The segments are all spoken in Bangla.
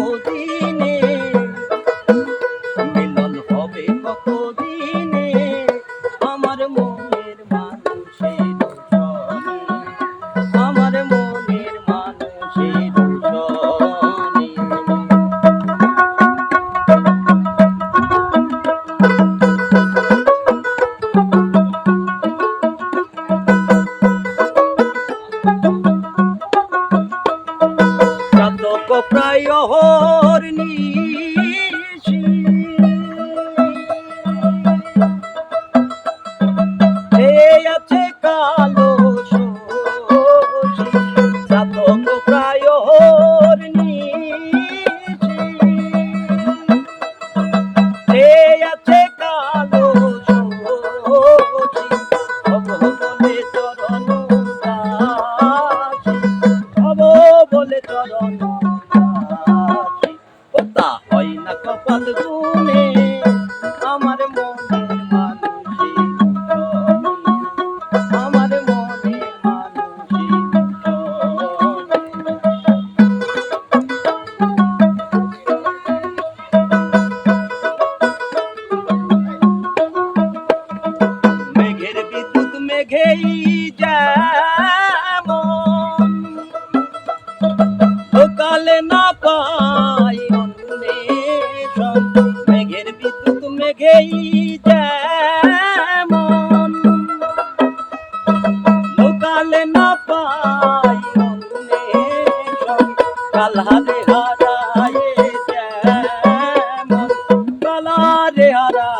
কতদিনে? মিলন হবে কতদিনে? আমার মনের মানুষের নিশি এ আছে কালো সাধক প্রায় অহর ওটা হয় না কপাল গুনে আমার মনের মানুষে আমার মনের মানুষে সকালে না পাই মেঘেই যেমন লোকালে না পাই অন্বেষণ কালহারে হারায় যেমন কালারে হারায়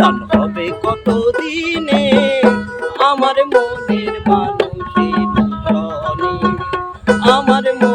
টান হবে কত দিনে আমার মনের মানুষের আমার মন